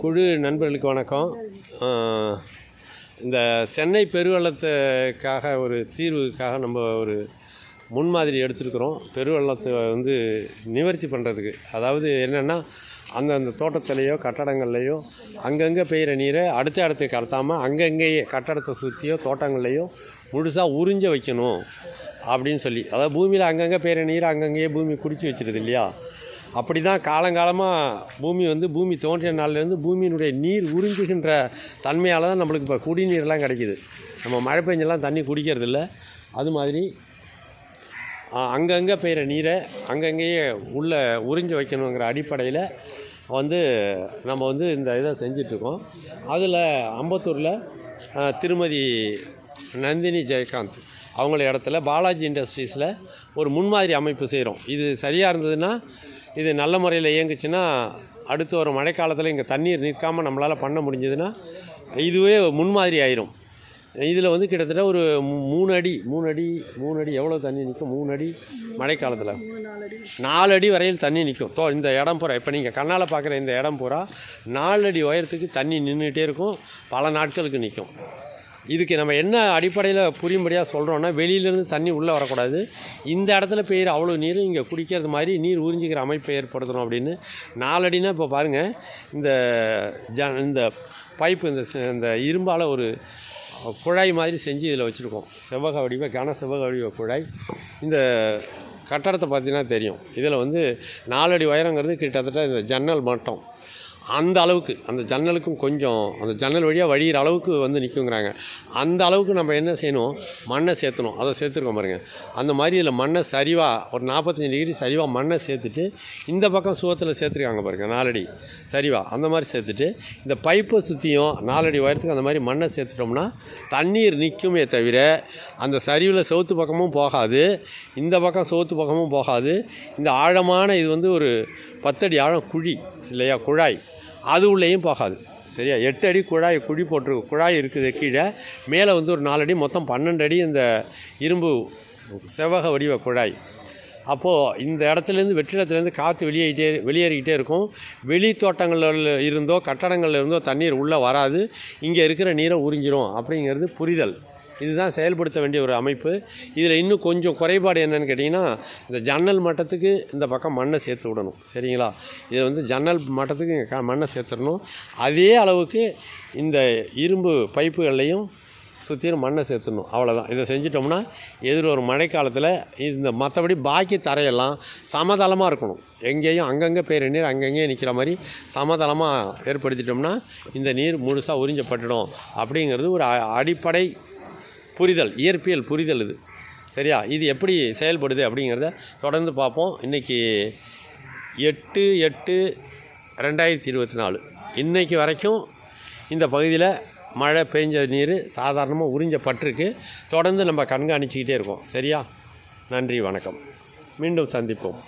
குழு நண்பர்களுக்கு வணக்கம். இந்த சென்னை பெருவெள்ளத்துக்காக ஒரு தீர்வுக்காக நம்ம ஒரு முன்மாதிரி எடுத்துருக்குறோம். பெருவெள்ளத்தை வந்து நிவர்த்தி பண்ணுறதுக்கு அதாவது என்னென்னா அந்தந்த தோட்டத்துலேயோ கட்டடங்கள்லேயோ அங்கங்கே பெய்கிற நீரை அடுத்த இடத்துக்கு கடத்தாமல் அங்கங்கேயே கட்டடத்தை சுற்றியோ தோட்டங்கள்லேயோ முழுசாக உறிஞ்ச வைக்கணும் அப்படின்னு சொல்லி. அதாவது பூமியில் அங்கங்கே பெய்கிற நீரை அங்கங்கேயே பூமி குடிச்சு வச்சிருது இல்லையா? அப்படி தான் காலங்காலமாக பூமி வந்து பூமி தோன்றிய நாள்லேருந்து பூமியினுடைய நீர் உறிஞ்சுகின்ற தன்மையால் தான் நம்மளுக்கு இப்போ குடிநீர்லாம் கிடைக்கிது. நம்ம மழை பெஞ்செல்லாம் தண்ணி குடிக்கிறதில்ல. அது மாதிரி அங்கங்கே பெய்கிற நீரை அங்கங்கேயே உள்ளே உறிஞ்சு வைக்கணுங்கிற அடிப்படையில் வந்து நம்ம வந்து இந்த இதை செஞ்சிட்ருக்கோம். அதில் அம்பத்தூரில் திருமதி நந்தினி ஜெயகாந்த் அவங்கள இடத்துல பாலாஜி இண்டஸ்ட்ரீஸில் ஒரு முன்மாதிரி அமைப்பு செய்கிறோம் இது சரியாக இருந்ததுன்னா இது நல்ல முறையில் இயங்குச்சுன்னா அடுத்து ஒரு மழைக்காலத்தில் இங்கே தண்ணீர் நிற்காமல் நம்மளால் பண்ண முடிஞ்சதுன்னா இதுவே முன்மாதிரி ஆயிரும். இதில் வந்து கிட்டத்தட்ட ஒரு மூணு அடி மூணு அடி மூணு அடி எவ்வளோ தண்ணி நிற்கும்? மூணு அடி மழைக்காலத்தில். நாலு அடி வரையில் தண்ணி நிற்கும். தோ இந்த இடம் பூரா இப்போ நீங்கள் கண்ணால் பார்க்குற இந்த இடம் பூரா நாலு அடி உயரத்துக்கு தண்ணி நின்றுட்டே இருக்கும். பல நாட்களுக்கு நிற்கும். இதுக்கு நம்ம என்ன அடிப்படையில் புரியும்படியாக சொல்கிறோன்னா வெளியிலேருந்து தண்ணி உள்ளே வரக்கூடாது. இந்த இடத்துல பெய்கிற அவ்வளோ நீர் இங்கே குடிக்கிறது மாதிரி நீர் உறிஞ்சிக்கிற அமைப்பை ஏற்படுத்தணும் அப்படின்னு நாலடினா இப்போ பாருங்கள் இந்த ஜ இந்த பைப்பு இந்த இந்த இரும்பால் ஒரு குழாய் மாதிரி செஞ்சு இதில் வச்சுருக்கோம். செவ்வக வடிவ கன செவ்வக வடிவ குழாய். இந்த கட்டடத்தை பார்த்தீங்கன்னா தெரியும். இதில் வந்து நாலடி உயரங்கிறது கிட்டத்தட்ட இந்த ஜன்னல் மட்டம். அந்த அளவுக்கு அந்த ஜன்னலுக்கும் கொஞ்சம் அந்த ஜன்னல் வழியாக வழியிற அளவுக்கு வந்து நிற்குங்கிறாங்க அந்த அளவுக்கு நம்ம என்ன செய்யணும்? மண்ணை சேர்த்தணும். அதை சேர்த்துருக்கோம் பாருங்கள் அந்த மாதிரி இதில் மண்ணை சரிவாக ஒரு நாற்பத்தஞ்சு டிகிரி சரிவாக மண்ணை சேர்த்துட்டு இந்த பக்கம் சுவத்தில் சேர்த்துருக்காங்க பாருங்கள் நாலடி. சரிவாக அந்த மாதிரி சேர்த்துட்டு இந்த பைப்பை சுற்றியும் நாலடி உயரத்துக்கு அந்த மாதிரி மண்ணை சேர்த்துட்டோம்னா தண்ணீர் நிற்குமே தவிர அந்த சரிவில் சவுத்து பக்கமும் போகாது இந்த பக்கம் சவுத்து பக்கமும் போகாது. இந்த ஆழமான இது வந்து ஒரு பத்தடி ஆழம் குழி இல்லையா குழாய். அது உள்ளேயும் போகாது. சரியா? எட்டு அடி குழாய் குழி போட்டிருக்கு குழாய் இருக்குது கீழே. மேலே வந்து ஒரு நாலடி மொத்தம் பன்னெண்டு அடி இந்த இரும்பு செவ்வக வடிவ குழாய். அப்போது இந்த இடத்துலேருந்து வெற்றிடத்துலேருந்து காற்று வெளியேறிட்டே வெளியேறிக்கிட்டே இருக்கும். வெளி தோட்டங்களில் இருந்தோ கட்டடங்கள்ல இருந்தோ தண்ணீர் உள்ளே வராது. இங்கே இருக்கிற நீரை உறிஞ்சிரும். அப்படிங்கிறது புரிதல். இதுதான் செயல்படுத்த வேண்டிய ஒரு அமைப்பு. இதில் இன்னும் கொஞ்சம் குறைபாடு என்னென்னு கேட்டிங்கன்னா இந்த ஜன்னல் மட்டத்துக்கு இந்த பக்கம் மண்ணை சேர்த்து விடணும். சரிங்களா? இதில் வந்து ஜன்னல் மட்டத்துக்கு இங்கே க- மண்ணை சேர்த்துடணும். அதே அளவுக்கு இந்த இரும்பு பைப்புகள்லையும் சுற்றிலும் மண்ணை சேர்த்துடணும். அவ்வளோதான் இதை செஞ்சிட்டோம்னா எதிர் ஒரு மழைக்காலத்தில் இந்த மற்றபடி பாக்கி தரையெல்லாம் சமதளமாக இருக்கணும். எங்கேயும் அங்கங்கே பேர் நீர் அங்கங்கேயே நிற்கிற மாதிரி சமதளமாக ஏற்படுத்திட்டோம்னா இந்த நீர் முழுசாக உறிஞ்சப்பட்டுடும். அப்படிங்கிறது ஒரு அ- அடிப்படை புரிதல் இயற்பியல் புரிதல் இது. சரியா? இது எப்படி செயல்படுது அப்படிங்கிறத தொடர்ந்து பார்ப்போம். இன்றைக்கி எட்டு எட்டு ரெண்டாயிரத்தி இருபத்தி நாலு. இன்றைக்கி வரைக்கும் இந்த பகுதியில் மழை பெஞ்ச நீர் சாதாரணமாக உறிஞ்சப்பட்டிருக்கு. தொடர்ந்து நம்ம கண்காணிச்சிக்கிட்டே இருக்கோம். சரியா? நன்றி வணக்கம். மீண்டும் சந்திப்போம்.